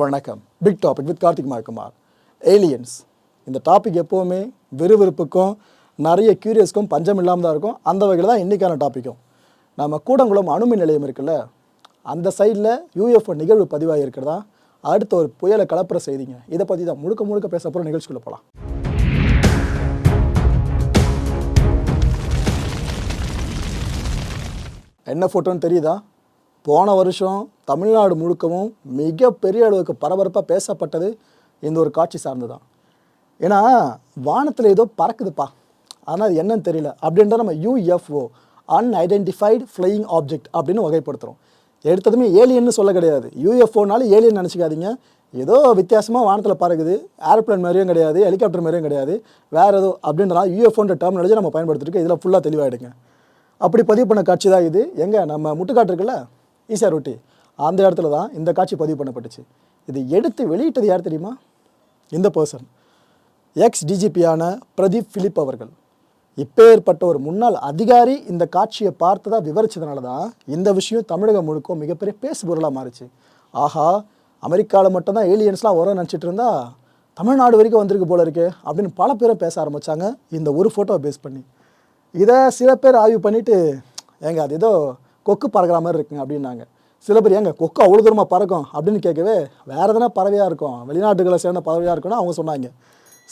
வணக்கம். Big topic with Karthik மார்க்குமார். Aliens இந்த டாபிக் எப்போவுமே விறுவிறுப்புக்கும் நிறைய கியூரியஸ்க்கும் பஞ்சம் இல்லாமல் தான் இருக்கும். அந்த வகையில் தான் இன்றைக்கான டாப்பிக்கும் நம்ம கூடங்குளம் அணுமின் நிலையம் இருக்குல்ல அந்த சைடில் யூஎஃப்ஓ நிகழ்வு பதிவாகி இருக்கிறதா அடுத்த ஒரு புயலை கலப்புற செய்திங்க. இதை பற்றி தான் முழுக்க முழுக்க பேச போகிற நிகழ்ச்சிக்குள்ளே போகலாம் என்ன ஃபோட்டோன்னு தெரியுதா? போன வருஷம் தமிழ்நாடு முழுக்கவும் மிகப்பெரிய அளவுக்கு பரபரப்பாக பேசப்பட்டது இந்த ஒரு காட்சி சார்ந்து தான் ஏன்னா வானத்தில் ஏதோ பறக்குதுப்பா. ஆனால் அது என்னன்னு தெரியல. அப்படின்றத நம்ம யூஎஃப்ஓ அன்ஐடென்டிஃபைடு ஃப்ளையிங் ஆப்ஜெக்ட் அப்படின்னு வகைப்படுத்துகிறோம் எடுத்ததுமே ஏலியன்னு சொல்ல கிடையாது. யூஎஃப்ஓனாலும் ஏலியன் நினச்சிக்காதீங்க. ஏதோ வித்தியாசமாக வானத்தில் பறக்குது. ஏரோப்ளேன் மாதிரியும் கிடையாது. ஹெலிகாப்டர் மாதிரியும் கிடையாது. வேறு ஏதோ அப்படின்றனால யூஎஃப்ஓன்ற டெர்மினாலஜி நம்ம பயன்படுத்திருக்கு இதில் ஃபுல்லாக தெளிவாகிடுங்க அப்படி பதிவு பண்ண காட்சி தான் இது. எங்கே? நம்ம முட்டுக்காட்டு இருக்குல்ல? ஈஸியாக ரொட்டி அந்த இடத்துல தான் இந்த காட்சி பதிவு பண்ணப்பட்டுச்சு. இது எடுத்து வெளியிட்டது யார் தெரியுமா? இந்த பர்சன் எக்ஸ் டிஜிபியான பிரதீப் பிலிப் அவர்கள். இப்பேற்பட்ட ஒரு முன்னாள் அதிகாரி இந்த காட்சியை பார்த்ததா விவரிச்சதுனால தான் இந்த விஷயம் தமிழகம் முழுக்க மிகப்பெரிய பேசுபொருளாக மாறிச்சு. ஆஹா அமெரிக்காவில் மட்டும்தான் ஏலியன்ஸ்லாம் வரும் நினச்சிட்டு இருந்தா தமிழ்நாடு வரைக்கும் வந்திருக்கு போல இருக்கு அப்படின்னு பல பேரும் பேச ஆரம்பித்தாங்க இந்த ஒரு ஃபோட்டோவை பேஸ் பண்ணி. இதை சில பேர் ஆய்வு பண்ணிவிட்டு ஏங்க அது ஏதோ கொக்கு பறக்கிற மாதிரி இருக்குங்க அப்படின்னாங்க. சில பேர் ஏங்க கொக்கு அவ்வளோ தூரமாக பறக்கும் அப்படின்னு கேட்கவே வேறு எதனா பறவையாக இருக்கும் வெளிநாட்டுகளை சேர்ந்த பறவையாக இருக்குன்னு அவங்க சொன்னாங்க.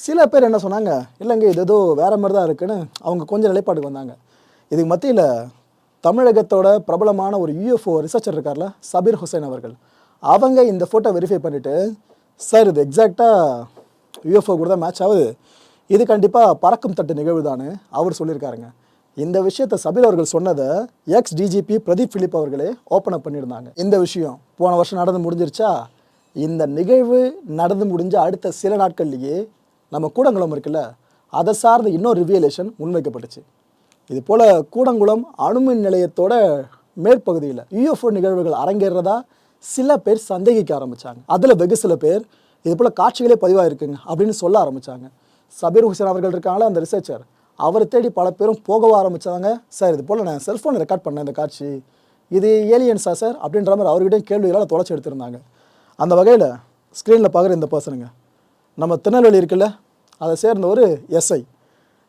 சில பேர் என்ன சொன்னாங்க இல்லைங்க இது ஏதோ வேறு மாதிரி தான் இருக்குன்னு அவங்க கொஞ்சம் நிலைப்பாட்டுக்கு வந்தாங்க. இதுக்கு மத்தியில் தமிழகத்தோட பிரபலமான ஒரு யூஎஃப்ஓ ரிசர்ச்சர் இருக்கார்ல சபீர் ஹுசைன் அவர்கள். அவங்க இந்த ஃபோட்டோ வெரிஃபை பண்ணிவிட்டு சார் இது எக்ஸாக்டாக யூஎஃப்ஓ கூட தான் மேட்ச் ஆகுது. இது கண்டிப்பாக பறக்கும் தட்டு நிகழ்வு தான் அவர் சொல்லியிருக்காருங்க. இந்த விஷயத்தை சபீர் அவர்கள் சொன்னதை எக்ஸ் டிஜிபி பிரதீப் பிலிப் அவர்களே ஓப்பன் அப் பண்ணியிருந்தாங்க. இந்த விஷயம் போன வருஷம் நடந்து முடிஞ்சிருச்சா? இந்த நிகழ்வு நடந்து முடிஞ்ச அடுத்த சில நாட்கள்லேயே நம்ம கூடங்குளம் இருக்குல்ல அதை சார்ந்த இன்னொரு ரிவியலேஷன் முன்வைக்கப்பட்டுச்சு. இது போல் கூடங்குளம் அணுமின் நிலையத்தோட மேற்பகுதியில் யூஎஃப்ஓ நிகழ்வுகள் அரங்கேறதா சில பேர் சந்தேகிக்க ஆரம்பித்தாங்க அதில் வெகு சில பேர் இது போல் காட்சிகளே பதிவாக இருக்குங்க அப்படின்னு சொல்ல ஆரம்பித்தாங்க சபீர் ஹுசேன் அவர்கள் இருக்காங்களே அந்த ரிசர்ச்சர் அவரை தேடி பல பேரும் போக ஆரம்பித்தாங்க சார் இது போல் நான் செல்ஃபோன் ரெக்கார்ட் பண்ணேன் இந்த காட்சி. இது ஏலியன்ஸா சார்? அப்படின்ற மாதிரி அவர்கிட்டயும் கேள்விகளால் தொலைச்சி எடுத்திருந்தாங்க. அந்த வகையில் ஸ்க்ரீனில் பார்க்குற இந்த பர்சனுங்க நம்ம திருநெல்வேலி இருக்குல்ல அதை சேர்ந்த ஒரு எஸ்ஐ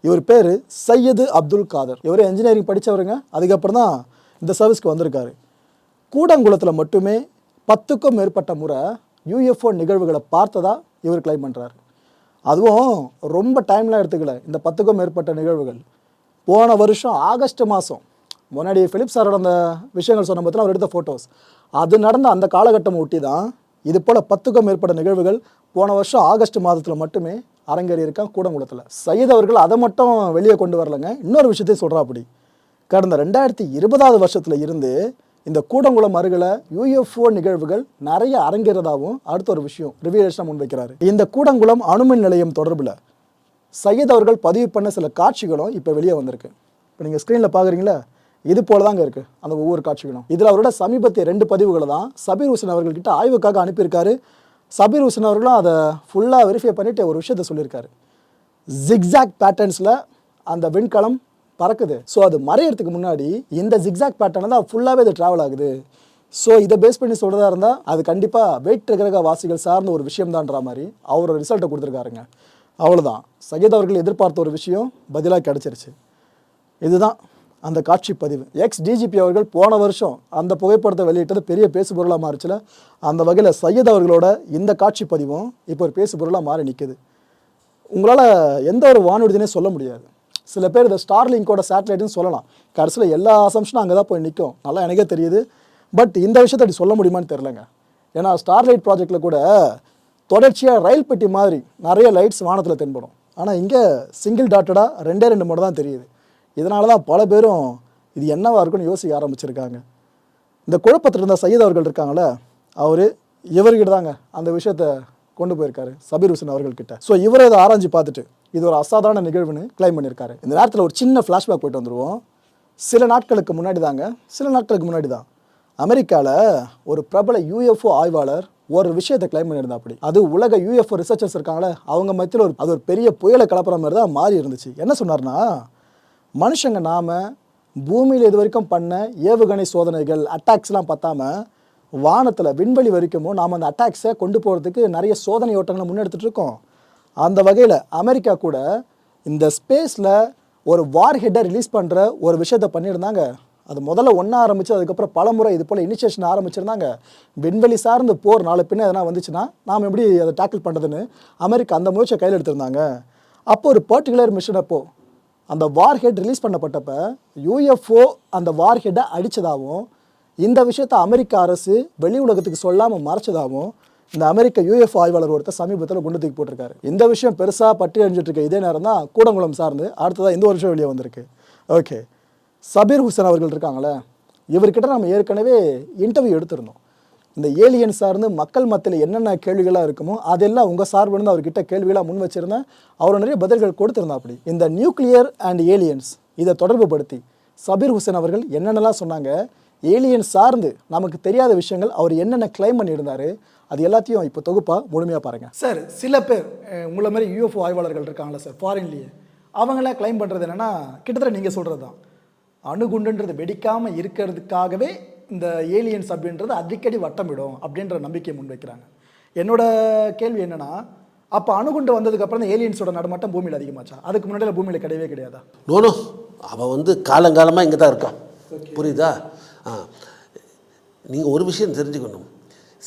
இவர் பேர் சையது அப்துல் காதர். இவர் இன்ஜினியரிங் படித்தவருங்க அதுக்கப்புறம் தான் இந்த சர்வீஸ்க்கு வந்திருக்காரு. கூடங்குளத்தில் மட்டுமே பத்துக்கும் மேற்பட்ட முறை யூஎஃப்ஓ நிகழ்வுகளை பார்த்ததா இவர் கிளைம் பண்ணுறாரு அதுவும் ரொம்ப டைம்லாம் எடுத்துக்கல. இந்த பத்துக்கும் மேற்பட்ட நிகழ்வுகள். போன வருஷம் ஆகஸ்ட் மாதம் முன்னாடி ஃபிலிப் சாரோட அந்த விஷயங்கள் சொன்ன பற்றில அவர் எடுத்த ஃபோட்டோஸ் அது நடந்த அந்த காலகட்டம் ஒட்டி தான் இது போல் பத்துக்கும் மேற்பட்ட நிகழ்வுகள் போன வருஷம் ஆகஸ்ட் மாதத்தில் மட்டுமே அரங்கேறி இருக்கான் கூடங்குளத்தில். சையத் அவர்கள் அதை மட்டும் வெளியே கொண்டு வரலங்க. இன்னொரு விஷயத்தையும் சொல்கிறா அப்படி கடந்த ரெண்டாயிரத்தி இருபதாவது வருஷத்தில் இருந்து இந்த கூடங்குளம் அருகில் யூஎஃப்ஓ நிகழ்வுகள் நிறைய அரங்கிறதாவும் அடுத்த ஒரு விஷயம் ரிவியலேஷனாக முன்வைக்கிறாரு இந்த கூடங்குளம் அணுமின் நிலையம் தொடர்பில் சையத் அவர்கள் பதிவு பண்ண சில காட்சிகளும் இப்போ வெளியே வந்திருக்கு. இப்போ நீங்கள் ஸ்க்ரீனில் பார்க்குறீங்களா இது போல தாங்க இருக்குது அந்த ஒவ்வொரு காட்சிகளும். இதில் அவரோட சமீபத்திய ரெண்டு பதிவுகளை தான் சபீர் ஹுசன் அவர்கள்கிட்ட ஆய்வுக்காக அனுப்பியிருக்காரு. சபீர் ஹுசன் அவர்களும் அதை ஃபுல்லாக வெரிஃபை பண்ணிட்டு ஒரு விஷயத்த சொல்லியிருக்காரு. ஜிக்ஸாக் பேட்டர்ன்ஸில் அந்த விண்கலம் பறக்குது. ஸோ அது மறையறதுக்கு முன்னாடி இந்த ஜிக்ஸாக் பேட்டர்னில் தான் ஃபுல்லாகவே இது ட்ராவல் ஆகுது. ஸோ இதை பேஸ் பண்ணி சொல்கிறதா இருந்தால் அது கண்டிப்பாக வெயிட் கிரக வாசிகள் சார்ந்த ஒரு விஷயம்தான்ற மாதிரி அவரோட ரிசல்ட்டை கொடுத்துருக்காருங்க. அவ்வளோதான் சஜித் அவர்கள் எதிர்பார்த்த ஒரு விஷயம் பதிலாக கிடச்சிருச்சு. இதுதான் அந்த காட்சி பதிவு. எக்ஸ் டிஜிபி அவர்கள் போன வருஷம் அந்த புகைப்படத்தை வெளியிட்டது பெரிய பேசுபொருளாக மாறிச்சுல அந்த வகையில் சையத் அவர்களோட இந்த காட்சி பதிவும் இப்போ ஒரு பேசுபொருளாக மாறி நிற்குது உங்களால் எந்த ஒரு வானூர்தினே சொல்ல முடியாது. சில பேர் இந்த ஸ்டார்லிங்கோட சேட்டலைட்னு சொல்லலாம். கடைசியில் எல்லா அசம்ஷனும் அங்கே தான் போய் நிற்கும் நல்லா எனக்கே தெரியுது. பட் இந்த விஷயத்தை அப்படி சொல்ல முடியுமான்னு தெரிலங்க ஏன்னா ஸ்டார்லைட் ப்ராஜெக்டில் கூட தொடர்ச்சியாக ரயில் பெட்டி மாதிரி நிறைய லைட்ஸ் வானத்தில் தென்படும். ஆனால் இங்கே சிங்கிள் டாட்டடாக ரெண்டே ரெண்டு மட்டும் தான் தெரியுது. இதனால தான் பல பேரும் இது என்னவாக இருக்குன்னு யோசிக்க ஆரம்பிச்சிருக்காங்க. இந்த குழப்பத்தில் இருந்த சையத் அவர்கள் இருக்காங்களே அவர் இவர்கிட்ட தாங்க அந்த விஷயத்த கொண்டு போயிருக்காரு. சபீர் ஹுசன் அவர்கள்கிட்ட. ஸோ இவரை இதை ஆராய்ஞ்சு பார்த்துட்டு இது ஒரு அசாதாரண நிகழ்வுன்னு கிளைம் பண்ணியிருக்காரு. இந்த நேரத்தில் ஒரு சின்ன ஃப்ளாஷ்பேக் போயிட்டு வந்துடுவோம் சில நாட்களுக்கு முன்னாடி தாங்க சில நாட்களுக்கு முன்னாடி தான். அமெரிக்காவில் ஒரு பிரபல யூஎஃப்ஓ ஆய்வாளர் ஒரு விஷயத்தை கிளைம் பண்ணியிருந்தா அப்படி. அது உலக யூஎஃப்ஓ ரிசர்ச்சர்ஸ் இருக்காங்களே அவங்க மத்தியில் ஒரு அது ஒரு பெரிய புயலை கலப்புற மாதிரி தான் மாறி இருந்துச்சு. என்ன சொன்னார்னா மனுஷங்க நாம பூமியில் இது வரைக்கும் பண்ண ஏவுகணை சோதனைகள் அட்டாக்ஸ்லாம் பார்த்தாம வானத்தில் விண்வெளி வரைக்குமோ நாம் அந்த அட்டாக்ஸை கொண்டு போகிறதுக்கு நிறைய சோதனை ஓட்டங்களை முன்னெடுத்துட்டு இருக்கோம். அந்த வகையில் அமெரிக்கா கூட இந்த ஸ்பேஸில் ஒரு வார் ஹெட்டை ரிலீஸ் பண்ணுற ஒரு விஷயத்தை பண்ணியிருந்தாங்க. அது முதல்ல ஒன்றா ஆரம்பிச்சு அதுக்கப்புறம் பல முறை இது போல் இனிஷியேஷன் ஆரம்பிச்சிருந்தாங்க. விண்வெளி சார்ந்து போர் நாலு பின்ன எதனா வந்துச்சுன்னா நாம் எப்படி அதை டேக்கிள் பண்ணுறதுன்னு அமெரிக்கா அந்த முயற்சியை கையில் எடுத்திருந்தாங்க. அப்போ ஒரு பர்டிகுலர் மிஷன் அப்போ அந்த வார் ஹெட் ரிலீஸ் பண்ணப்பட்டப்ப யூஎஃப்ஓ அந்த வார் ஹெட்டை அடித்ததாகவும் இந்த விஷயத்தை அமெரிக்க அரசு வெளி உலகத்துக்கு சொல்லாமல் மறைச்சதாகவும் இந்த அமெரிக்க யூஎஃப் ஆய்வாளர் ஒருத்தர் சமீபத்தில் குண்டு தூக்கி போட்டிருக்காரு. இந்த விஷயம் பெருசாக பற்றி அணிஞ்சிட்டு இருக்க இதே நேரம் தான் கூடங்குளம் சார்ந்து அடுத்ததாக இந்த வருஷம் வெளியே வந்திருக்கு. ஓகே. சபீர் ஹுசேன் அவர்கள் இருக்காங்களே இவர்கிட்ட நம்ம ஏற்கனவே இன்டர்வியூ எடுத்திருந்தோம். இந்த ஏலியன் சார்ந்து மக்கள் மத்தியில் என்னென்ன கேள்விகளாக இருக்குமோ அதெல்லாம் உங்கள் சார்பிலிருந்து அவர்கிட்ட கேள்விகளாக முன் வச்சிருந்தேன். அவர் நிறைய பதில்கள் கொடுத்துருந்தா அப்படி இந்த நியூக்ளியர் அண்ட் ஏலியன்ஸ் இதை தொடர்பு படுத்தி சபீர் ஹுசேன் அவர்கள் என்னென்னலாம் சொன்னாங்க ஏலியன் சார்ந்து நமக்கு தெரியாத விஷயங்கள் அவர் என்னென்ன கிளைம் பண்ணியிருந்தாரு அது எல்லாத்தையும் இப்போ தொகுப்பா முழுமையாக பாருங்க. சார் சில பேர் உங்களை மாதிரி யூஎஃப்ஓ ஆய்வாளர்கள் இருக்காங்களா சார் ஃபாரின்லேயே அவங்களாம் கிளைம் பண்ணுறது என்னன்னா கிட்டத்தட்ட நீங்கள் சொல்கிறது தான் அணுகுண்டுன்றது வெடிக்காமல் இருக்கிறதுக்காகவே இந்த ஏலியன்ஸ் அப்படின்றது அடிக்கடி வட்டமிடும் அப்படின்ற நம்பிக்கையை முன்வைக்கிறாங்க. என்னோட கேள்வி என்னன்னா அப்போ அணுகுண்டு வந்ததுக்கப்புறம் இந்த ஏலியன்ஸோட நடமாட்டம் பூமியில் அதிகமாச்சா? அதுக்கு முன்னாடி பூமியில் கிடையவே கிடையாதா? நோனோ அவள் வந்து காலங்காலமாக இங்கே தான் இருக்கான் புரியுதா? ஆ. நீங்கள் ஒரு விஷயம் தெரிஞ்சுக்கணும்.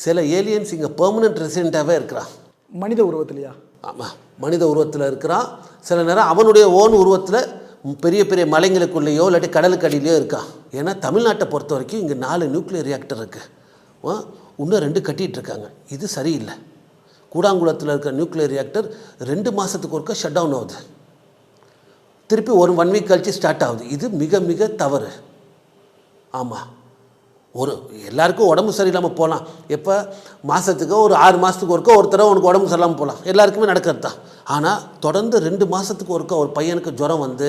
சில ஏலியன்ஸ் இங்கே பெர்மனன்ட் ரெசிடெண்ட்டாகவே இருக்கிறான் மனித உருவத்திலையா? ஆமாம் மனித உருவத்தில் இருக்கிறான் சில நேரம் அவனுடைய ஓன் உருவத்தில் பெரிய பெரிய மலைங்களுக்குள்ளேயோ இல்லாட்டி கடலுக்கு அடியிலையோ இருக்கான் ஏன்னா தமிழ்நாட்டை பொறுத்த வரைக்கும் இங்கே நாலு நியூக்ளியர் ரியாக்டர் இருக்குது இன்னும் ரெண்டு கட்டிகிட்டு இருக்காங்க. இது சரியில்லை. கூடாங்குளத்தில் இருக்கிற நியூக்ளியர் ரியாக்டர் ரெண்டு மாதத்துக்கு ஒருக்கா ஷட் டவுன் ஆகுது. திருப்பி ஒரு ஒன் வீக் கழிச்சு ஸ்டார்ட் ஆகுது. இது மிக மிக தவறு. ஆமாம் ஒரு எல்லாருக்கும் உடம்பு சரியில்லாமல் போகலாம் எப்போ? மாதத்துக்கு ஒரு ஆறு மாதத்துக்கு ஒருக்கோ ஒரு உனக்கு உடம்பு சரியில்லாமல் போகலாம் எல்லாருக்குமே நடக்கிறது தான். ஆனால் தொடர்ந்து ரெண்டு மாதத்துக்கு ஒருக்கா ஒரு பையனுக்கு ஜுரம் வந்து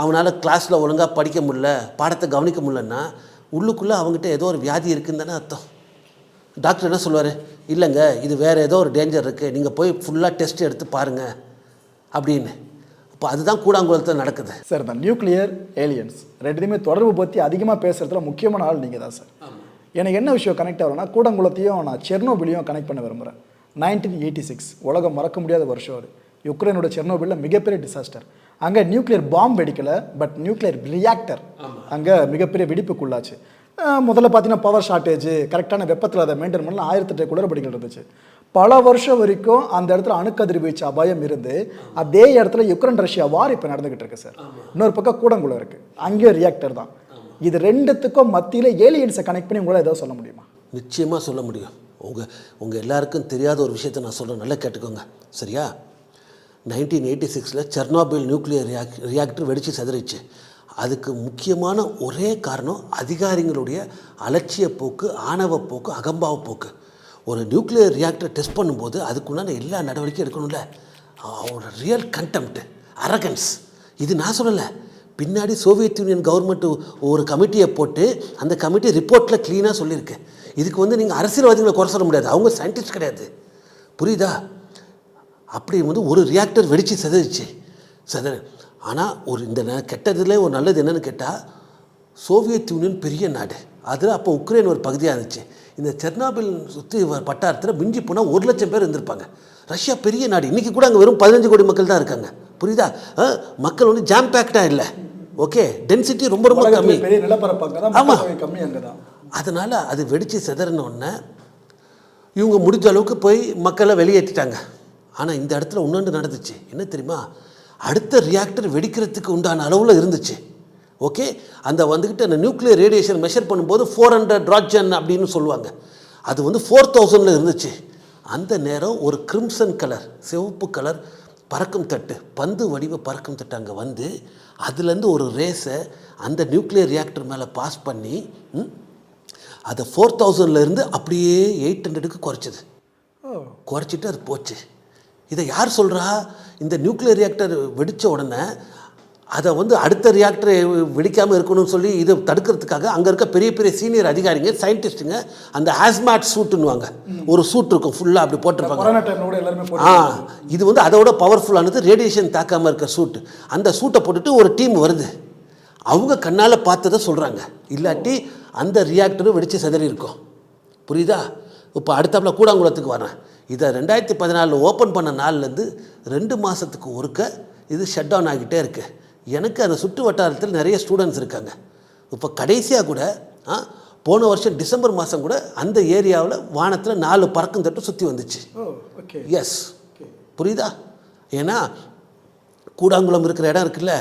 அவனால் கிளாஸில் ஒழுங்காக படிக்க முடியல பாடத்தை கவனிக்க முடிலன்னா உள்ளுக்குள்ளே அவங்ககிட்ட ஏதோ ஒரு வியாதி இருக்குன்னு தானே அர்த்தம். டாக்டர் என்ன சொல்லுவார்? இல்லைங்க இது வேறு ஏதோ ஒரு டேஞ்சர் இருக்குது நீங்கள் போய் ஃபுல்லாக டெஸ்ட் எடுத்து பாருங்கள் அப்படின்னு. அப்போ அதுதான் கூடாங்குளத்தில் நடக்குது. சார் இந்த நியூக்ளியர் ஏலியன்ஸ் ரெண்டுத்தையுமே தொடர்பு பற்றி அதிகமாக பேசுகிறதுல முக்கியமான ஆள் நீங்கள் தான் சார். எனக்கு என்ன விஷயம் கனெக்ட் ஆகும்னா கூடங்குளத்தையும் நான் செர்னோபிலையும் கனெக்ட் பண்ண விரும்புகிறேன் நைன்டீன் எயிட்டி சிக்ஸ் உலகம் மறக்க முடியாத வருஷம் அது. யுக்ரைனோட செர்னோபிலில் மிகப்பெரிய டிசாஸ்டர் அங்கே நியூக்ளியர் பாம்பு வெடிக்கலை பட் நியூக்ளியர் ரியாக்டர் அங்கே மிகப்பெரிய வெடிப்புக்குள்ளாச்சு. முதல்ல பார்த்தீங்கன்னா பவர் ஷார்ட்டேஜ் கரெக்டான வெப்பத்தில் அதை மெயின்டைன் பண்ணல ஆயிரத்தெட்டு குளறுபடிகள் இருந்துச்சு. பல வருஷம் வரைக்கும் அந்த இடத்துல அணுக்கதிர்வீச்சு அபாயம் இருந்து அதே இடத்துல யுக்ரைன் ரஷ்யா வார் இப்போ நடந்துகிட்டு இருக்கு சார் இன்னொரு பக்கம் கூடங்குளம் இருக்கு. அங்கேயும் ரியாக்டர் தான். இது ரெண்டுத்துக்கும் மத்தியில் ஏலியன்ஸை கனெக்ட் பண்ணி உங்களால் ஏதாவது சொல்ல முடியுமா? நிச்சயமாக சொல்ல முடியும். உங்கள் உங்கள் எல்லாருக்கும் தெரியாத ஒரு விஷயத்தை நான் சொல்கிறேன் நல்லா கேட்டுக்கோங்க. சரியா? நைன்டீன் எயிட்டி சிக்ஸில் செர்னாபில் நியூக்ளியர் ரியாக் ரியாக்டர் வெடித்து செதறிச்சு. அதுக்கு முக்கியமான ஒரே காரணம் அதிகாரிகளுடைய அலட்சிய போக்கு ஆணவ போக்கு அகம்பாவ போக்கு. ஒரு நியூக்ளியர் ரியாக்டர் டெஸ்ட் பண்ணும்போது அதுக்குண்டான எல்லா நடவடிக்கையும் எடுக்கணும்ல? அவரோட ரியல் கண்டெம்ட் அரகன்ஸ் இது நான் சொல்லலை. பின்னாடி சோவியத் யூனியன் கவர்மெண்ட் ஒரு கமிட்டியை போட்டு அந்த கமிட்டி ரிப்போர்ட்டில் க்ளீனாக சொல்லியிருக்கு. இதுக்கு வந்து நீங்கள் அரசியல்வாதிகளை குறை சொல்ல முடியாது. அவங்க சயின்டிஸ்ட் கிடையாது. புரியுதா? அப்படி வந்து ஒரு ரியாக்டர் வெடித்து செதறிச்சு. செதற ஆனால் ஒரு இந்த ந- கெட்டதுல ஒரு நல்லது என்னன்னு கேட்டால் சோவியத் யூனியன் பெரிய நாடு. அதில் அப்போ உக்ரைன் ஒரு பகுதியாக இருந்துச்சு. இந்த செர்னாபில் சுற்றி வட்டாரத்தில் மிஞ்சி போனால் ஒரு லட்சம் பேர் இருந்திருப்பாங்க. ரஷ்யா பெரிய நாடு. இன்றைக்கி கூட அங்கே வெறும் பதினஞ்சு கோடி மக்கள் தான் இருக்காங்க. புரியுதா? மக்கள் வந்து ஜாம் பேக்டாக இல்லை. ஓகே? டென்சிட்டி ரொம்ப ரொம்ப கம்மி. உலகத்துல பெரிய நிலப்பரப்பு அங்கே தான் ஆமா. மக்கள் தொகை கம்மி அங்கே தான். அதனால் அது வெடித்து சிதறின உடனே இவங்க முடிஞ்ச அளவுக்கு போய் மக்களை வெளியேற்றிட்டாங்க. ஆனால் இந்த இடத்துல இன்னொன்று நடந்துச்சு. என்ன தெரியுமா? அடுத்த ரியாக்டர் வெடிக்கிறதுக்கு உண்டான அளவில் இருந்துச்சு. ஓகே அந்த வந்துக்கிட்டு அந்த நியூக்ளியர் ரேடியேஷன் மெஷர் பண்ணும்போது ஃபோர் ஹண்ட்ரட் ராட்ஜன் அப்படின்னு சொல்லுவாங்க. அது வந்து ஃபோர் தௌசண்டில் இருந்துச்சு. அந்த நேரம் ஒரு கிரிம்சன் கலர் சிவப்பு கலர் பறக்கும் தட்டு பந்து வடிவ பறக்கும் தட்டு அங்கே வந்து அதுலேருந்து ஒரு ரேஸை அந்த நியூக்ளியர் ரியாக்டர் மேலே பாஸ் பண்ணி அதை ஃபோர் இருந்து அப்படியே எயிட் ஹண்ட்ரடுக்கு குறைச்சிது. குறைச்சிட்டு அது போச்சு. இதை யார் சொல்கிறா இந்த நியூக்ளியர் ரியாக்டர் வெடித்த உடனே அதை வந்து அடுத்த ரியாக்டரை வெடிக்காமல் இருக்கணும்னு சொல்லி இதை தடுக்கிறதுக்காக அங்கே இருக்க பெரிய பெரிய சீனியர் அதிகாரிங்க சயின்டிஸ்ட்டுங்க அந்த ஹாஸ்மேட் சூட்டுன்னுவாங்க. ஒரு சூட் இருக்கும் ஃபுல்லாக அப்படி போட்டிருப்பாங்க. ஆ இது வந்து அதோட பவர்ஃபுல்லானது ரேடியேஷன் தாக்காமல் இருக்க சூட்டு அந்த சூட்டை போட்டுட்டு ஒரு டீம் வருது. அவங்க கண்ணால் பார்த்ததை சொல்கிறாங்க இல்லாட்டி அந்த ரியாக்டரும் வெடித்து சிதறி இருக்கும். புரியுதா? இப்போ அடுத்தாப்புல கூடாங்குளத்துக்கு வரேன் இதை ரெண்டாயிரத்தி பதினாலில் ஓப்பன் பண்ண நாள்லேருந்து ரெண்டு மாதத்துக்கு ஒருக்க இது ஷட் டவுன் ஆகிட்டே இருக்கு. எனக்கு அந்த சுற்று வட்டாரத்தில் நிறைய ஸ்டூடெண்ட்ஸ் இருக்காங்க. இப்போ கடைசியாக கூட ஆ, போன வருஷம் டிசம்பர் மாதம் கூட அந்த ஏரியாவில் வானத்தில் நாலு பறக்கும் தட்டு சுற்றி வந்துச்சு. எஸ் புரியுதா? ஏன்னா கூடாங்குளம் இருக்கிற இடம் இருக்குல்ல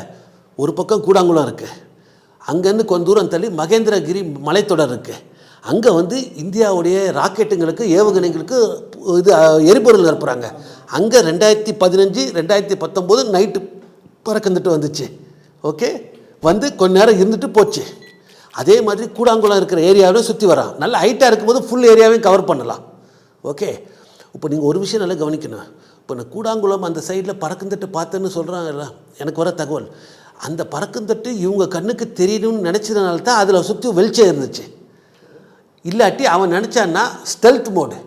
ஒரு பக்கம் கூடாங்குளம் இருக்குது அங்கேருந்து கொஞ்ச தூரம் தள்ளி மகேந்திரகிரி மலைத்தொடர் இருக்குது அங்கே வந்து இந்தியாவுடைய ராக்கெட்டுங்களுக்கு ஏவுகணைகளுக்கு இது எரிபொருள் நிரப்புகிறாங்க அங்கே ரெண்டாயிரத்தி பதினஞ்சு ரெண்டாயிரத்தி பத்தொம்போது நைட்டு பறக்கந்துட்டு வந்துச்சு. ஓகே வந்து கொஞ்ச நேரம் இருந்துட்டு போச்சு. அதே மாதிரி கூடாங்குளம் இருக்கிற ஏரியாவிலும் சுற்றி வரான். நல்ல ஹைட்டாக இருக்கும்போது ஃபுல் ஏரியாவையும் கவர் பண்ணலாம். ஓகே இப்போ நீங்கள் ஒரு விஷயம் நல்லா கவனிக்கணும். இப்போ நான் கூடாங்குளம் அந்த சைடில் பறக்குந்தட்டு பார்த்தேன்னு சொல்கிறாங்கல்ல எனக்கு வர தகவல். அந்த பறக்குந்தட்டு இவங்க கண்ணுக்கு தெரியணும்னு நினச்சதுனால தான் அதில் சுற்றி வெளிச்சம் இருந்துச்சு. இல்லாட்டி அவன் நினச்சான்னா ஸ்டெல்த் மோடு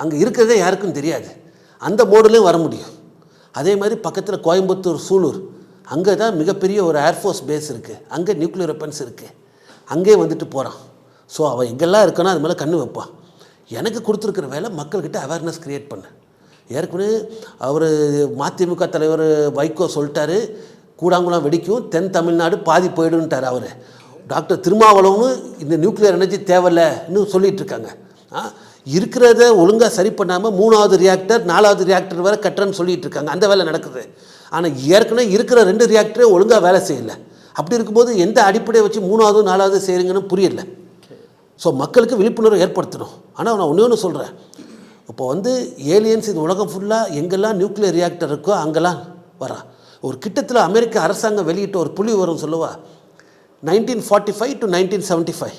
அங்கே இருக்கிறதே யாருக்கும் தெரியாது. அந்த மோடுலேயும் வர முடியும். அதே மாதிரி பக்கத்தில் கோயம்புத்தூர் சூலூர் அங்கே தான் மிகப்பெரிய ஒரு ஏர்ஃபோர்ஸ் பேஸ் இருக்குது அங்கே நியூக்ளியர் வெப்பன்ஸ் இருக்குது அங்கே வந்துட்டு போகிறான் ஸோ அவன் எங்கெல்லாம் இருக்கானோ அது மேலே கண்ணு வைப்பான். எனக்கு கொடுத்துருக்குற வேலை மக்கள்கிட்ட அவேர்னஸ் க்ரியேட் பண்ண. ஏற்கனவே அவர் மதிமுக தலைவர் வைகோ சொல்லிட்டாரு கூடாங்குளம் வெடிக்கும் தென் தமிழ்நாடு பாதி போயிடுன்ட்டார் அவர். டாக்டர் திருமாவளவும் இந்த நியூக்ளியர் எனர்ஜி தேவையில்லைன்னு சொல்லிட்டு இருக்காங்க ஆ, இருக்கிறத ஒழுங்காக சரி பண்ணாமல் மூணாவது ரியாக்டர் நாலாவது ரியாக்டர் வரை கட்டுறேன்னு சொல்லிட்டு இருக்காங்க அந்த வேலை நடக்குது. ஆனால் ஏற்கனவே இருக்கிற ரெண்டு ரியாக்டரே ஒழுங்காக வேலை செய்யலை. அப்படி இருக்கும்போது எந்த அடிப்படையை வச்சு மூணாவது நாலாவது செய்கிறீங்கன்னு புரியல. ஸோ மக்களுக்கு விழிப்புணர்வு ஏற்படுத்தணும். ஆனால் நான் ஒன்றே ஒன்று சொல்கிறேன் இப்போ வந்து ஏலியன்ஸ் இந்த உலகம் ஃபுல்லாக எங்கெல்லாம் நியூக்ளியர் ரியாக்டர் இருக்கோ அங்கெல்லாம் வரான் ஒரு கிட்டத்தில் அமெரிக்க அரசாங்கம் வெளியிட்ட ஒரு புள்ளி வரும் சொல்லுவா. Nineteen forty five to nineteen seventy five.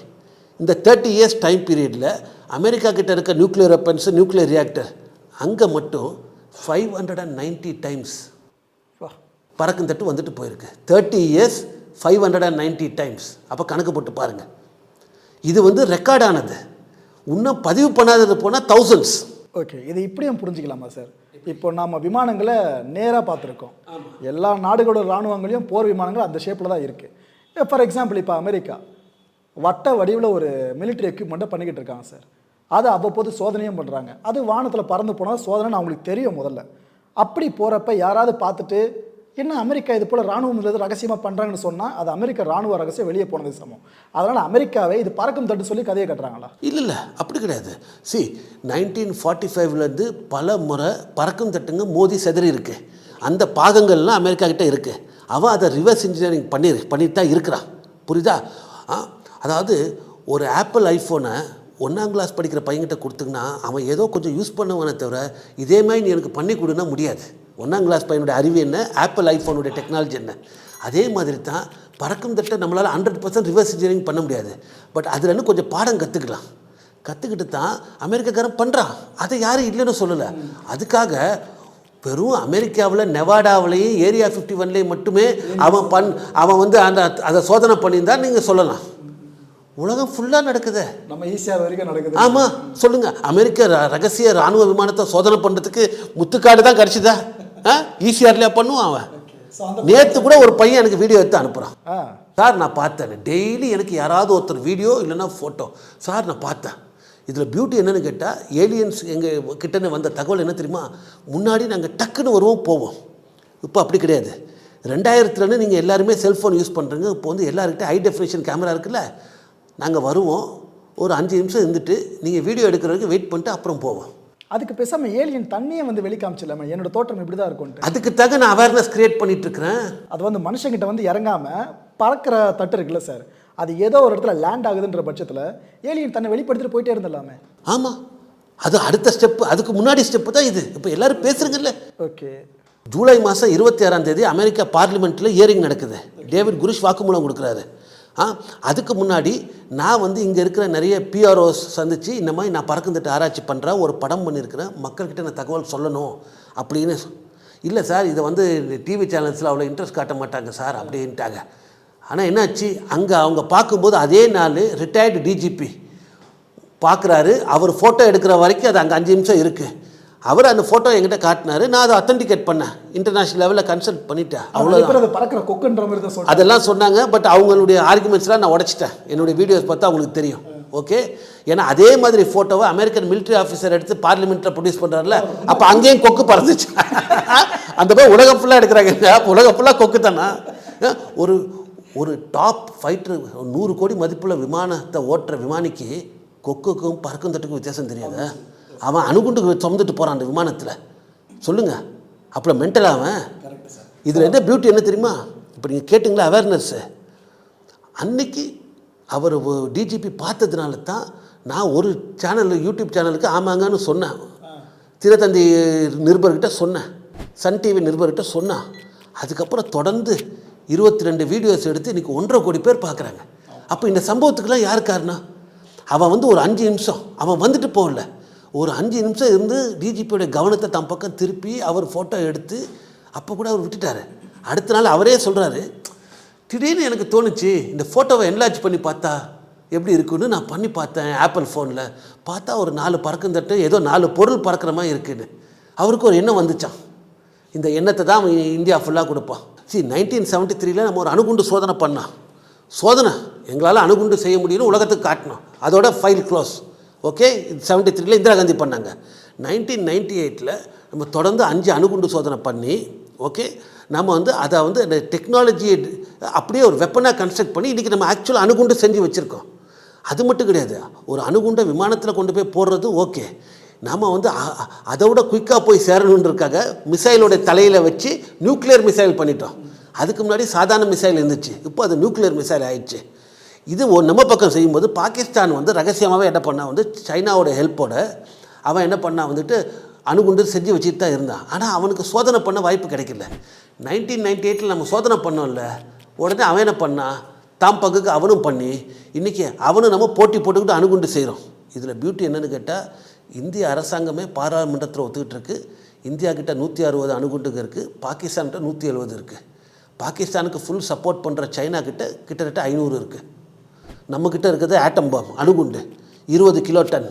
இந்த தேர்ட்டி இயர்ஸ் டைம் பீரியடில் அமெரிக்கா கிட்ட இருக்க நியூக்ளியர் வெப்பன்ஸ் நியூக்ளியர் ரியாக்டர் அங்கே மட்டும் five hundred and ninety times பறக்கும் தட்டு வந்துட்டு போயிருக்கு. Thirty years five hundred and ninety times அப்போ கணக்கு போட்டு பாருங்கள் இது வந்து ரெக்கார்ட் ஆனது. இன்னும் பதிவு பண்ணாதது போனால் தௌசண்ட்ஸ் ஓகே இது இப்படியும் புரிஞ்சுக்கலாமா சார் இப்போ நம்ம விமானங்களை நேராக பார்த்துருக்கோம். எல்லா நாடுகளோட இராணுவங்களையும் போர் விமானங்கள் அந்த ஷேப்பில் தான் இருக்குது ஃபார் எக்ஸாம்பிள் இப்போ அமெரிக்கா வட்ட வடிவில் ஒரு மிலிட்ரி எக்யூப்மெண்ட்டை பண்ணிக்கிட்டு இருக்காங்க சார் அதை அவ்வப்போது சோதனையும் பண்ணுறாங்க அது வானத்தில் பறந்து போனால் சோதனைன்னு அவங்களுக்கு தெரியும் முதல்ல. அப்படி போகிறப்ப யாராவது பார்த்துட்டு என்ன அமெரிக்கா இது போல் ராணுவம் ரகசியமாக பண்ணுறாங்கன்னு சொன்னால் அது அமெரிக்க ராணுவ ரகசியம் வெளியே போனது சமம். அதனால் அமெரிக்காவை இது பறக்கும் தட்டு சொல்லி கதையை கட்டுறாங்களா? இல்லை இல்லை. அப்படி கிடையாது. சி நைன்டீன் ஃபார்ட்டி ஃபைவ்லேருந்து பல முறை பறக்கும் தட்டுங்க மோதி செதறி இருக்குது அந்த பாகங்கள்லாம் அமெரிக்கா கிட்டே இருக்குது அவன் அதை ரிவர்ஸ் இன்ஜினியரிங் பண்ணி பண்ணிட்டு தான் இருக்கிறான் புரியுதா? ஆ அதாவது ஒரு ஆப்பிள் ஐஃபோனை ஒன்றாம் கிளாஸ் படிக்கிற பையன்கிட்ட கொடுத்தீங்கன்னா அவன் ஏதோ கொஞ்சம் யூஸ் பண்ணுவானே தவிர இதே மாதிரி நீ எனக்கு பண்ணி கொடுன்னா முடியாது. ஒன்றாம் கிளாஸ் பையனுடைய அறிவு என்ன? ஆப்பிள் ஐஃபோனுடைய டெக்னாலஜி என்ன? அதே மாதிரி தான் பறக்கும் தட்டை நம்மளால் ஹண்ட்ரட் பர்சன்ட் ரிவர்ஸ் இன்ஜினியரிங் பண்ண முடியாது. பட் அதுலேருந்து கொஞ்சம் பாடம் கற்றுக்கலாம் கற்றுக்கிட்டு தான் அமெரிக்காக்காரன் பண்ணுறான் அதை யாரும் இல்லைன்னு சொல்லலை. அதுக்காக வெறும் அமெரிக்காவில் நெவாடாவிலையும் ஏரியா ஃபிஃப்டி ஒன்லேயும் மட்டுமே அவன் பண் அவன் வந்து அந்த அதை சோதனை பண்ணியிருந்தா நீங்கள் சொல்லலாம். உலகம் ஃபுல்லாக நடக்குது. நம்ம ஈஸியாக வரைக்கும் நடக்குது. ஆமாம் சொல்லுங்கள் அமெரிக்க ரகசிய ராணுவ விமானத்தை சோதனை பண்ணுறதுக்கு முத்துக்காடு தான் கிடச்சிதா? ஆ? ஈஸியார்லையா பண்ணுவான் அவன். நேற்று கூட ஒரு பையன் எனக்கு வீடியோ எடுத்து அனுப்புகிறான் சார் நான் பார்த்தேன். டெய்லி எனக்கு யாராவது ஒருத்தர் வீடியோ இல்லைன்னா ஃபோட்டோ சார் நான் பார்த்தேன். இதில் பியூட்டி என்னன்னு கேட்டால் ஏலியன்ஸ் எங்கள் கிட்டன்னு வந்த தகவல் என்ன தெரியுமா? முன்னாடி நாங்கள் டக்குன்னு வருவோம் போவோம். இப்போ அப்படி கிடையாது. ரெண்டாயிரத்துலன்னு நீங்கள் எல்லாருமே செல்ஃபோன் யூஸ் பண்ணுறீங்க இப்போ வந்து எல்லாருக்கிட்ட ஹை டெஃபினேஷன் கேமரா இருக்குல்ல நாங்கள் வருவோம். ஒரு அஞ்சு நிமிஷம் இருந்துட்டு நீங்கள் வீடியோ எடுக்கிற வரைக்கும் வெயிட் பண்ணிட்டு அப்புறம் போவோம். அதுக்கு பேசாம ஏலியன் தண்ணியை வந்து வெளிக்காமிச்சிடலாமே. என்னோட தோற்றம் இப்படி தான் இருக்கும்ட்டு அதுக்கு தக நான் அவேர்னஸ் கிரியேட் பண்ணிட்டு இருக்கிறேன். அது வந்து மனுஷங்கிட்ட வந்து இறங்காம பறக்கிற தட்டு இருக்குல்ல சார் அது ஏதோ ஒரு இடத்துல லேண்ட் ஆகுதுன்ற பட்சத்தில் ஏலியன் தன்னை வெளிப்படுத்திட்டு போயிட்டே இருந்துடலாமே. ஆமாம் அது அடுத்த ஸ்டெப்பு அதுக்கு முன்னாடி ஸ்டெப்பு தான் இது. இப்போ எல்லாரும் பேசுகிறீங்கல்ல ஓகே ஜூலை மாதம் இருபத்தி ஆறாம் தேதி அமெரிக்கா பார்லிமெண்ட்டில் ஹியரிங் நடக்குது. டேவிட் குருஷ் வாக்குமூலம் கொடுக்குறாரு. ஆ அதுக்கு முன்னாடி நான் வந்து இங்கே இருக்கிற நிறைய பிஆர்ஓஸ் சந்தித்து இந்த மாதிரி நான் பறக்குந்துட்டு ஆராய்ச்சி பண்ணுறேன் ஒரு படம் பண்ணியிருக்கிறேன் மக்கள்கிட்ட நான் தகவல் சொல்லணும் அப்படின்னு இல்லை சார் இதை வந்து டிவி சேனல்ஸில் அவ்வளோ இன்ட்ரெஸ்ட் காட்ட மாட்டாங்க சார் அப்படின்ட்டாங்க. ஆனால் என்னாச்சு? அங்கே அவங்க பார்க்கும்போது அதே நாள் ரிட்டையர்டு டிஜிபி பார்க்குறாரு. அவர் ஃபோட்டோ எடுக்கிற வரைக்கும் அது அங்கே அஞ்சு நிமிஷம் இருக்குது அவர் அந்த ஃபோட்டோ என்கிட்ட காட்டினாரு. நான் அதை அத்தன்டிகேட் பண்ணேன். இன்டர்நேஷ்னல் லெவலில் கன்சல்ட் பண்ணிட்டேன். அவ்வளோ பறக்கிற கொக்குன்ற மாதிரி அதெல்லாம் சொன்னாங்க. பட் அவங்களுடைய ஆர்குமெண்ட்ஸ்லாம் நான் உடைச்சிட்டேன். என்னுடைய வீடியோஸ் பார்த்தா அவங்களுக்கு தெரியும். ஓகே ஏன்னா அதே மாதிரி ஃபோட்டோவை அமெரிக்கன் military ஆஃபீஸர் எடுத்து பார்லிமெண்ட்டில் ப்ரொடியூஸ் பண்ணுறாருல அப்போ அங்கேயும் கொக்கு பறந்துச்சு. அந்த மாதிரி உலகம் ஃபுல்லாக எடுக்கிறாங்க. உலகம் ஃபுல்லாக கொக்கு தானா ஒரு ஒரு டாப் ஃபைட்டர் நூறு கோடி மதிப்புள்ள விமானத்தை ஓட்டுற விமானிக்கு கொக்குக்கும் பறக்கும் தட்டுக்கும் வித்தியாசம் தெரியாதா? அவன் அணுகுண்டுக்கு சுமந்துட்டு போகிறான் அந்த விமானத்தில். சொல்லுங்க. அப்போ மென்டல் அவன்? இதில் என்ன பியூட்டி என்ன தெரியுமா? இப்போ நீங்கள் கேட்டிங்களா அவேர்னஸ்ஸு அன்னைக்கு அவர் டிஜிபி பார்த்ததுனால தான் நான் ஒரு சேனல் யூடியூப் சேனலுக்கு ஆமாங்கன்னு சொன்னேன். தினத்தந்தி நிருபர்கிட்ட சொன்னேன். சன் டிவி நிருபர்கிட்ட சொன்னேன். அதுக்கப்புறம் தொடர்ந்து இருபத்தி ரெண்டு வீடியோஸ் எடுத்து இன்றைக்கி ஒன்றரை கோடி பேர் பார்க்குறாங்க. அப்போ இந்த சம்பவத்துக்கெல்லாம் யார் காரணம்? அவன் வந்து ஒரு அஞ்சு நிமிஷம். அவன் வந்துட்டு போகல. ஒரு அஞ்சு நிமிஷம் இருந்து டிஜிபியோட கவனத்தை தம் பக்கம் திருப்பி அவர் ஃபோட்டோ எடுத்து அப்போ கூட அவர் விட்டுட்டார். அடுத்த நாள் அவரே சொல்கிறாரு திடீர்னு எனக்கு தோணுச்சு இந்த ஃபோட்டோவை என்லார்ஜ் பண்ணி பார்த்தா எப்படி இருக்குன்னு நான் பண்ணி பார்த்தேன் ஆப்பிள் ஃபோனில் பார்த்தா ஒரு நாலு பறக்குந்தட்டு ஏதோ நாலு பொருள் பறக்கிற மாதிரி இருக்குன்னு. அவருக்கு ஒரு எண்ணம் வந்துச்சான் இந்த எண்ணத்தை தான் அவன் இந்தியா ஃபுல்லாக கொடுப்பான். சி நைன்டீன் செவன்ட்டி த்ரீல நம்ம ஒரு அணுகுண்டு சோதனை பண்ணோம். சோதனை எங்களால் அணுகுண்டு செய்ய முடியும்னு உலகத்துக்கு காட்டணும் அதோட ஃபைல் க்ளோஸ் ஓகே இது செவன்ட்டி த்ரீல இந்திரா காந்தி பண்ணாங்க. நைன்டீன் நைன்டி எயிட்டில் நம்ம தொடர்ந்து அஞ்சு அணுகுண்டு சோதனை பண்ணி ஓகே நம்ம வந்து அதை வந்து அந்த டெக்னாலஜியை அப்படியே ஒரு வெப்பனாக கன்ஸ்ட்ரக்ட் பண்ணி இன்றைக்கி நம்ம ஆக்சுவலாக அணுகுண்டு செஞ்சு வச்சுருக்கோம். அது மட்டும் கிடையாது. ஒரு அணுகுண்டை விமானத்தில் கொண்டு போய் போடுறது ஓகே நாம் வந்து அ- அதை விட குயிக்காக போய் சேரணுன்றதுக்காக மிசைலோட தலையில் வச்சு நியூக்ளியர் மிசைல் பண்ணிட்டோம். அதுக்கு முன்னாடி சாதாரண மிசைல் இருந்துச்சு. இப்போ அது நியூக்ளியர் மிசைல் ஆயிடுச்சு. இது ஒரு நம்ம பக்கம் செய்யும்போது பாகிஸ்தான் வந்து ரகசியமாகவே என்ன பண்ணா வந்து சைனாவோட ஹெல்ப்போட அவன் என்ன பண்ணா வந்துட்டு அணுகுண்டு செஞ்சு வச்சுட்டு தான் இருந்தான். ஆனால் அவனுக்கு சோதனை பண்ண வாய்ப்பு கிடைக்கல. நைன்டீன் நைன்டி எயிட்டில் நம்ம சோதனை பண்ணோம்ல. உடனே அவன் என்ன பண்ணான் தாம் பங்குக்கு அவனும் பண்ணி இன்றைக்கி அவனும் நம்ம போட்டி போட்டுக்கிட்டு அணுகுண்டு செய்கிறோம் இதில் பியூட்டி என்னென்னு கேட்டால் இந்திய அரசாங்கமே பாராளுமன்றத்தில் ஒத்துக்கிட்டு இருக்குது இந்தியா கிட்ட நூற்றி அறுபது அணுகுண்டுங்க இருக்குது பாகிஸ்தான்கிட்ட நூற்றி எழுபது இருக்குது பாகிஸ்தானுக்கு ஃபுல் சப்போர்ட் பண்ணுற சைனா கிட்ட கிட்டத்தட்ட ஐநூறு இருக்குது நம்மக்கிட்ட இருக்கிறது ஆட்டம் பாம் அணுகுண்டு. இருபது கிலோ டன்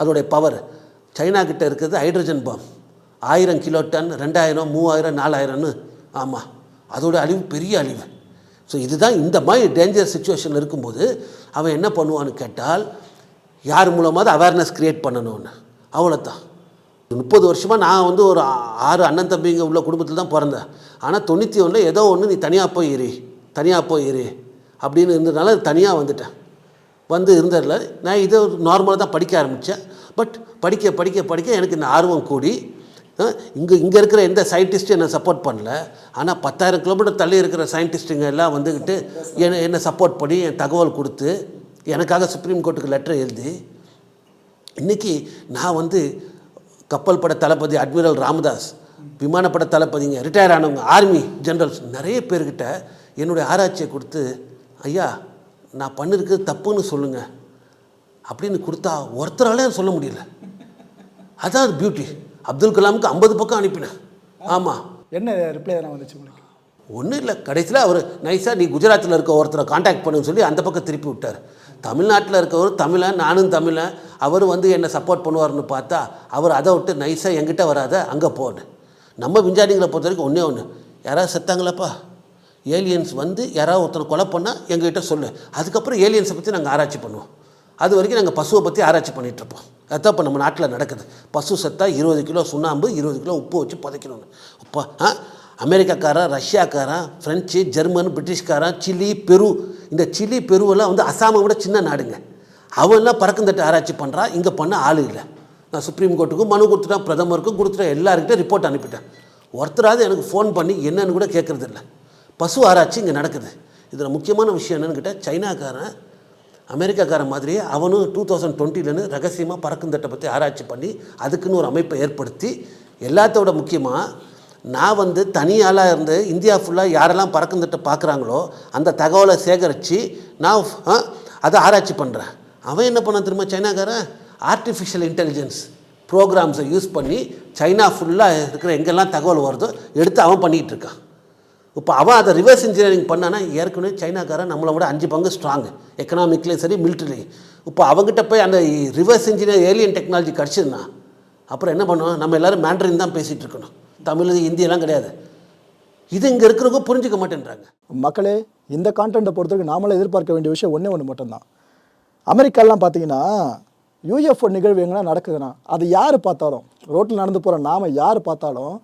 அதோடைய பவர் சைனா கிட்ட இருக்கிறது ஹைட்ரஜன் பாம் ஆயிரம் கிலோ டன் ரெண்டாயிரம் மூவாயிரம் நாலாயிரம்னு. ஆமாம் அதோட அழிவு பெரிய அழிவு. ஸோ இதுதான் இந்த மாதிரி டேஞ்சர் சுச்சுவேஷன் இருக்கும்போது அவன் என்ன பண்ணுவான்னு கேட்டால் யார் மூலமாவது அவேர்னஸ் க்ரியேட் பண்ணணும்னு. அவ்வளோதான் முப்பது வருஷமாக நான் வந்து ஒரு ஆறு அண்ணன் தம்பிங்க உள்ள குடும்பத்தில் தான் பிறந்தேன். ஆனால் தொண்ணூற்றி ஒன்றில் ஏதோ ஒன்று நீ தனியாக போய் இரு தனியாக போய் இரு அப்படின்னு இருந்ததுனால தனியாக வந்துட்டேன். வந்து இருந்ததில் நான் இதை நார்மலாக தான் படிக்க ஆரம்பித்தேன் பட் படிக்க படிக்க படிக்க எனக்கு இந்த ஆர்வம் கூடி இங்கே இங்கே இருக்கிற எந்த சயின்டிஸ்ட்டும் என்னை சப்போர்ட் பண்ணல. ஆனால் பத்தாயிரம் கிலோமீட்டர் தள்ளி இருக்கிற சயின்டிஸ்ட்டுங்க எல்லாம் வந்துக்கிட்டு என்னை என்னை சப்போர்ட் பண்ணி என் தகவல் கொடுத்து எனக்காக சுப்ரீம் கோர்ட்டுக்கு லெட்டர் எழுதி இன்றைக்கி நான் வந்து கப்பல் பட தளபதி அட்மிரல் ராமதாஸ் விமானப்பட தளபதிங்க ரிட்டையர் ஆனவங்க ஆர்மி ஜெனரல்ஸ் நிறைய பேர்கிட்ட என்னுடைய ஆராய்ச்சியை கொடுத்து ஐயா நான் பண்ணிருக்கிறது தப்புன்னு சொல்லுங்கள் அப்படின்னு கொடுத்தா ஒருத்தராலே சொல்ல முடியல. அதான் பியூட்டி அப்துல் கலாமுக்கு ஐம்பது பக்கம் அனுப்பினேன். ஆமாம் என்ன ரிப்ளை எதனா வந்துச்சு உங்களுக்கு? ஒன்றும் இல்லை. கடைசியில் அவர் நைஸாக நீ குஜராத்தில் இருக்க ஒருத்தரை காண்டாக்ட் பண்ணுன்னு சொல்லி அந்த பக்கம் திருப்பி விட்டார். தமிழ்நாட்டில் இருக்கவர் தமிழன் நானும் தமிழன். அவர் வந்து என்னை சப்போர்ட் பண்ணுவார்னு பார்த்தா அவர் அதை விட்டு நைஸாக எங்கிட்ட வராத அங்கே போன்னு. நம்ம விஞ்ஞானிகளை பொறுத்த வரைக்கும் ஒன்றே ஒன்று யாராவது செத்தாங்களாப்பா? ஏலியன்ஸ் வந்து யாராவது ஒருத்தனை கொலை பண்ணால் எங்ககிட்ட சொல்லு. அதுக்கப்புறம் ஏலியன்ஸை பற்றி நாங்கள் ஆராய்ச்சி பண்ணுவோம். அது வரைக்கும் நாங்கள் பசுவை பற்றி ஆராய்ச்சி பண்ணிகிட்ருப்போம் அதான் இப்போ நம்ம நாட்டில் நடக்குது. பசு செத்தா இருபது கிலோ சுண்ணாம்பு இருபது கிலோ உப்பு வச்சு புதைக்கணும்னு. உப்பா ஆ? அமெரிக்காக்காரன் ரஷ்யாக்காரன் ஃப்ரெஞ்சு ஜெர்மன் பிரிட்டிஷ்காரன் சிலி பெரு இந்த சிலி பெருவெல்லாம் வந்து அசாமை விட சின்ன நாடுங்க. அவன்லாம் பறக்குந்தட்டு ஆராய்ச்சி பண்ணுறான் இங்கே பண்ண ஆள் இல்லை. நான் சுப்ரீம் கோர்ட்டுக்கும் மனு கொடுத்துட்டேன் பிரதமருக்கும் கொடுத்துட்டேன் எல்லாருக்கிட்ட ரிப்போர்ட் அனுப்பிட்டேன். ஒருத்தராவது எனக்கு ஃபோன் பண்ணி என்னன்னு கூட கேட்குறது இல்லை. பசு ஆராய்ச்சி இங்கே நடக்குது. இதில் முக்கியமான விஷயம் என்னென்னு கேட்டால் சைனாக்காரன் அமெரிக்காக்காரன் மாதிரியே அவனும் டூ தௌசண்ட் டுவெண்ட்டிலேருந்து ரகசியமாக பறக்கும் தட்டை பற்றி ஆராய்ச்சி பண்ணி அதுக்குன்னு ஒரு அமைப்பை ஏற்படுத்தி எல்லாத்தோட முக்கியமாக நான் வந்து தனியாளாக இருந்து இந்தியா ஃபுல்லாக யாரெல்லாம் பறக்குந்தட்டை பார்க்குறாங்களோ அந்த தகவலை சேகரித்து நான் அதை ஆராய்ச்சி பண்ணுறேன் அவன் என்ன பண்ணான் திரும்ப சைனாக்காரன்? ஆர்டிஃபிஷியல் இன்டெலிஜென்ஸ் ப்ரோக்ராம்ஸை யூஸ் பண்ணி சைனா ஃபுல்லாக இருக்கிற எங்கெல்லாம் தகவல் வருதோ எடுத்து அவன் பண்ணிகிட்டு இருக்கான். இப்போ அவன் அதை ரிவர்ஸ் இன்ஜினியரிங் பண்ணானா ஏற்கனவே சைனாக்காரன் நம்மளை விட அஞ்சு பங்கு ஸ்ட்ராங்கு எக்கனாமிக்லேயும் சரி மிலிட்ரிலையும் இப்போ அவங்ககிட்ட போய் அந்த ரிவர்ஸ் இன்ஜினியர் ஏலியன் டெக்னாலஜி கிடச்சிதுன்னா அப்புறம் என்ன பண்ணுவோம் நம்ம எல்லாரும் மேண்ட்ரின் தான் பேசிகிட்டு இருக்கணும். தமிழ் ஹிந்தியெல்லாம் கிடையாது. இது இங்கே இருக்கிறவங்க புரிஞ்சுக்க மாட்டேன்றாங்க. மக்களே இந்த கான்டென்ட்டை பொறுத்தவரைக்கும் நாமளே எதிர்பார்க்க வேண்டிய விஷயம் ஒன்றே ஒன்று மட்டும்தான். அமெரிக்காலாம் பார்த்தீங்கன்னா யூஎஃப்ஓ நிகழ்வு எங்கன்னா நடக்குதுன்னா அது யார் பார்த்தாலும் ரோட்டில் நடந்து போகிற நாம யார் பார்த்தாலும்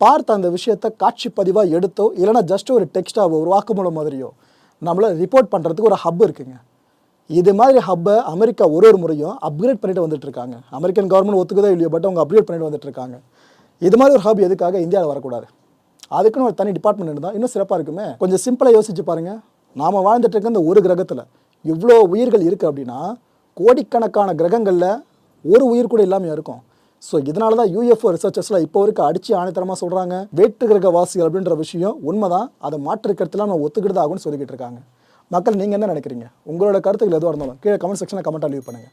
பார்த்த அந்த விஷயத்தை காட்சி பதிவாக எடுத்தோ இல்லைன்னா ஜஸ்ட் ஒரு டெக்ஸ்டாவோ ஒரு வாக்குமூலம் மாதிரியோ நம்மளை ரிப்போர்ட் பண்ணுறதுக்கு ஒரு ஹப் இருக்குங்க. இது மாதிரி ஹப்பை அமெரிக்கா ஒரு ஒரு முறையும் அப்கிரேட் பண்ணிட்டு வந்துட்டு இருக்காங்க. அமெரிக்கன் கவர்மெண்ட் ஒத்துக்குதோ இல்லையோ பட் அவங்க அப்கிரேட் பண்ணிட்டு வந்துட்டு இருக்காங்க. இது மாதிரி ஒரு ஹப் எதுக்காக இந்தியாவில் வரக்கூடாது? அதுக்குன்னு ஒரு தனி டிபார்ட்மெண்ட் இருந்தால் இன்னும் சிறப்பாக இருக்குமே. கொஞ்சம் சிம்பிளாக யோசிச்சு பாருங்கள் நாம வாழ்ந்துட்டு இருக்க இந்த ஒரு கிரகத்தில் இவ்வளோ உயிர்கள் இருக்குது அப்படின்னா கோடிக்கணக்கான கிரகங்களில் ஒரு உயிர் கூட இல்லாமல் இருக்கும். ஸோ இதனால தான் யூஎஃப்ஓ ரிசர்ச்சர்ஸ்லாம் இப்போ வரைக்கும் அடிச்சு ஆணித்தரமாக சொல்கிறாங்க வேற்று கிரக வாசிகள் அப்படின்ற விஷயம் உண்மை தான் அதை மாற்றிருக்கிறதுலாம் நம்ம ஒத்துக்கிட்டு ஆகும்னு சொல்லிக்கிட்டு இருக்காங்க. மக்கள் நீங்கள் என்ன நினைக்கிறீங்க? உங்களோட கருத்துக்கள் எதுவாக இருந்தாலும் கீழே கமெண்ட் செக்ஷனில் கமெண்ட்டாக லீவ் பண்ணுங்கள்